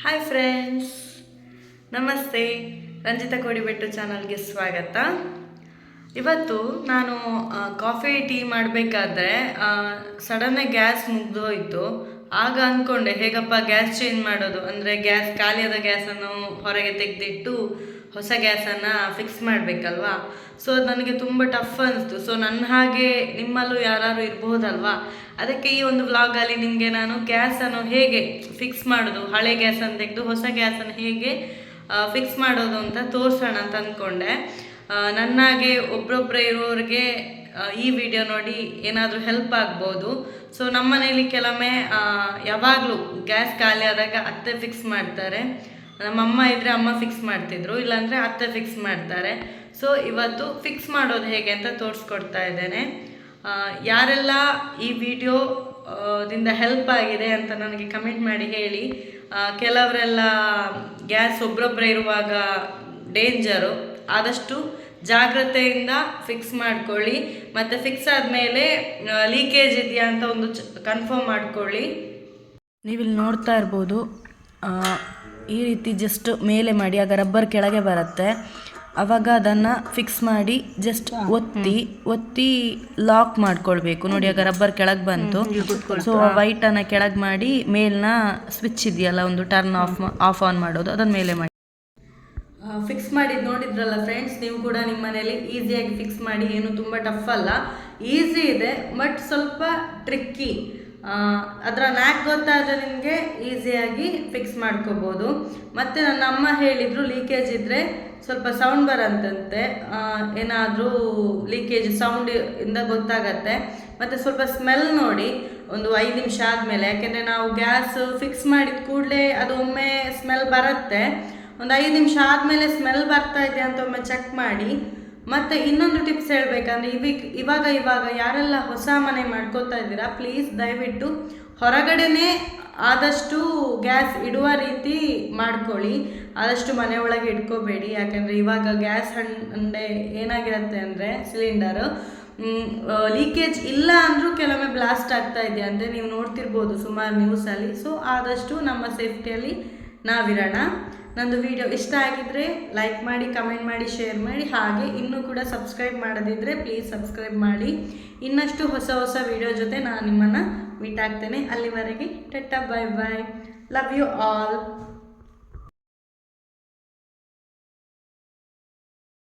Hi friends ನಮಸ್ತೆ. ರಂಜಿತಾ ಕೋಡಿಬೆಟ್ಟು ಚಾನಲ್ಗೆ ಸ್ವಾಗತ. ಇವತ್ತು ನಾನು ಕಾಫಿ ಟೀ ಮಾಡಬೇಕಾದ್ರೆ ಸಡನ್ನಾಗಿ ಗ್ಯಾಸ್ ಮುಗ್ದೋಯ್ತು. ಆಗ ಅಂದ್ಕೊಂಡೆ ಹೇಗಪ್ಪ ಗ್ಯಾಸ್ ಚೇಂಜ್ ಮಾಡೋದು? ಅಂದರೆ ಗ್ಯಾಸ್ ಖಾಲಿಯಾದ ಗ್ಯಾಸನ್ನು ಹೊರಗೆ ತೆಗೆದಿಟ್ಟು ಹೊಸ ಗ್ಯಾಸನ್ನು ಫಿಕ್ಸ್ ಮಾಡಬೇಕಲ್ವಾ? ಸೊ ನನಗೆ ತುಂಬ ಟಫ್ ಅನಿಸ್ತು. ಸೊ ನನ್ನ ಹಾಗೆ ನಿಮ್ಮಲ್ಲೂ ಯಾರು ಇರಬಹುದಲ್ವಾ ಅದಕ್ಕೆ ಈ ಒಂದು ವ್ಲಾಗಲ್ಲಿ ನಿಮಗೆ ನಾನು ಗ್ಯಾಸನ್ನು ಹೇಗೆ ಫಿಕ್ಸ್ ಮಾಡೋದು, ಹಳೆ ಗ್ಯಾಸನ್ನು ತೆಗೆದು ಹೊಸ ಗ್ಯಾಸನ್ನು ಹೇಗೆ ಫಿಕ್ಸ್ ಮಾಡೋದು ಅಂತ ತೋರಿಸೋಣ ಅಂತ ಅಂದ್ಕೊಂಡೆ ನನ್ನಾಗೆ ಒಬ್ರೊಬ್ಬರೇ ಇರೋರಿಗೆ ಈ ವಿಡಿಯೋ ನೋಡಿ ಏನಾದರೂ ಹೆಲ್ಪ್ ಆಗ್ಬೋದು. ಸೊ ನಮ್ಮ ಮನೇಲಿ ಕೆಲವೊಮ್ಮೆ ಯಾವಾಗಲೂ ಗ್ಯಾಸ್ ಖಾಲಿ ಆದಾಗ ಅತ್ತೆ ಫಿಕ್ಸ್ ಮಾಡ್ತಾರೆ. ನಮ್ಮಮ್ಮ ಇದ್ದರೆ ಅಮ್ಮ ಫಿಕ್ಸ್ ಮಾಡ್ತಿದ್ರು, ಇಲ್ಲಾಂದರೆ ಅತ್ತೆ ಫಿಕ್ಸ್ ಮಾಡ್ತಾರೆ. ಸೊ ಇವತ್ತು ಫಿಕ್ಸ್ ಮಾಡೋದು ಹೇಗೆ ಅಂತ ತೋರಿಸ್ಕೊಡ್ತಾ ಇದ್ದೇನೆ. ಯಾರೆಲ್ಲ ಈ ವಿಡಿಯೋ ದಿಂದ ಹೆಲ್ಪ್ ಆಗಿದೆ ಅಂತ ನನಗೆ ಕಮೆಂಟ್ ಮಾಡಿ ಹೇಳಿ ಕೆಲವರೆಲ್ಲ ಗ್ಯಾಸ್ ಒಬ್ರೊಬ್ಬರೇ ಇರುವಾಗ ಡೇಂಜರು ಆದಷ್ಟು ಜಾಗ್ರತೆಯಿಂದ ಫಿಕ್ಸ್ ಮಾಡ್ಕೊಳ್ಳಿ. ಮತ್ತು ಫಿಕ್ಸ್ ಆದಮೇಲೆ ಲೀಕೇಜ್ ಇದೆಯಾ ಅಂತ ಒಂದು ಕನ್ಫರ್ಮ್ ಮಾಡ್ಕೊಳ್ಳಿ. ನೀವಿಲ್ಲಿ ನೋಡ್ತಾ ಇರ್ಬೋದು ಆ, ಈ ರೀತಿ ಜಸ್ಟ್ ಮೇಲೆ ಮಾಡಿ ಆಗ ರಬ್ಬರ್ ಕೆಳಗೆ ಬರುತ್ತೆ. ಅವಾಗ ಅದನ್ನು ಫಿಕ್ಸ್ ಮಾಡಿ ಜಸ್ಟ್ ಒತ್ತಿ ಒತ್ತಿ ಲಾಕ್ ಮಾಡ್ಕೊಳ್ಬೇಕು. ನೋಡಿ ಆಗ ರಬ್ಬರ್ ಕೆಳಗೆ ಬಂತು. ಸೊ ವೈಟನ್ನು ಕೆಳಗೆ ಮಾಡಿ ಮೇಲ್ನ ಸ್ವಿಚ್ ಇದೆಯಲ್ಲ ಒಂದು ಟರ್ನ್ ಆಫ್ ಆಫ್ ಆನ್ ಮಾಡೋದು ಅದನ್ನ ಮೇಲೆ ಮಾಡಿ. ಫಿಕ್ಸ್ ಮಾಡಿದ್ದು ನೋಡಿದ್ರಲ್ಲ ಫ್ರೆಂಡ್ಸ್ ನೀವು ಕೂಡ ನಿಮ್ಮ ಮನೇಲಿ ಈಸಿಯಾಗಿ ಫಿಕ್ಸ್ ಮಾಡಿ, ಏನು ತುಂಬ ಟಫ್ ಅಲ್ಲ. ಈಸಿ ಇದೆ ಬಟ್ ಸ್ವಲ್ಪ ಟ್ರಿಕ್ಕಿ ಅದರ ನ್ಯಾಕ್ ಗೊತ್ತಾದರೆ ನಿಮಗೆ ಈಸಿಯಾಗಿ ಫಿಕ್ಸ್ ಮಾಡ್ಕೋಬೋದು. ಮತ್ತು ನನ್ನ ಅಮ್ಮ ಹೇಳಿದರು ಲೀಕೇಜ್ ಇದ್ದರೆ ಸ್ವಲ್ಪ ಸೌಂಡ್ ಬರಂತಂತೆ. ಏನಾದರೂ ಲೀಕೇಜ್ ಸೌಂಡ್ ಇಂದ ಗೊತ್ತಾಗತ್ತೆ. ಮತ್ತು ಸ್ವಲ್ಪ ಸ್ಮೆಲ್ ನೋಡಿ, ಒಂದು ಐದು ನಿಮಿಷ ಆದಮೇಲೆ. ಯಾಕೆಂದರೆ ನಾವು ಗ್ಯಾಸ್ ಫಿಕ್ಸ್ ಮಾಡಿದ ಕೂಡಲೇ ಅದು ಒಮ್ಮೆ ಸ್ಮೆಲ್ ಬರುತ್ತೆ. ಒಂದು ಐದು ನಿಮಿಷ ಆದಮೇಲೆ ಸ್ಮೆಲ್ ಬರ್ತಾ ಇದೆ ಅಂತ ಒಮ್ಮೆ ಚೆಕ್ ಮಾಡಿ. ಮತ್ತು ಇನ್ನೊಂದು ಟಿಪ್ಸ್ ಹೇಳಬೇಕಂದ್ರೆ ಇವಿಕ್ ಇವಾಗ ಇವಾಗ ಯಾರೆಲ್ಲ ಹೊಸ ಮನೆ ಮಾಡ್ಕೋತಾ ಇದ್ದೀರಾ ಪ್ಲೀಸ್ ದಯವಿಟ್ಟು ಹೊರಗಡೆನೇ ಆದಷ್ಟು ಗ್ಯಾಸ್ ಇಡುವ ರೀತಿ ಮಾಡ್ಕೊಳ್ಳಿ. ಆದಷ್ಟು ಮನೆ ಒಳಗೆ ಇಟ್ಕೋಬೇಡಿ. ಯಾಕೆಂದರೆ ಇವಾಗ ಗ್ಯಾಸ್ ಹಂಡೆ ಏನಾಗಿರುತ್ತೆ ಅಂದರೆ ಸಿಲಿಂಡರ್ ಲೀಕೇಜ್ ಇಲ್ಲ ಅಂದರೂ ಕೆಲವೊಮ್ಮೆ ಬ್ಲಾಸ್ಟ್ ಆಗ್ತಾ ಇದೆ ಅಂತ ನೀವು ನೋಡ್ತಿರ್ಬೋದು ಸುಮಾರು ನ್ಯೂಸಲ್ಲಿ ಸೊ ಆದಷ್ಟು ನಮ್ಮ ಸೇಫ್ಟಿಯಲ್ಲಿ ನಾವಿರೋಣ. ನಂದು ವಿಡಿಯೋ ಇಷ್ಟ ಆಗಿದ್ರೆ ಲೈಕ್ ಮಾಡಿ ಕಮೆಂಟ್ ಮಾಡಿ ಶೇರ್ ಮಾಡಿ, ಹಾಗೆ ಇನ್ನೂ ಕೂಡ ಸಬ್ಸ್ಕ್ರೈಬ್ ಮಾಡದಿದ್ದರೆ ಪ್ಲೀಸ್ ಸಬ್ಸ್ಕ್ರೈಬ್ ಮಾಡಿ. ಇನ್ನಷ್ಟು ಹೊಸ ಹೊಸ ವಿಡಿಯೋ ಜೊತೆ ನಾನು ನಿಮ್ಮನ್ನು ಮೀಟ್ ಆಗ್ತೇನೆ. ಅಲ್ಲಿವರೆಗೆ ಟೆಟ್ಟ bye bye love you all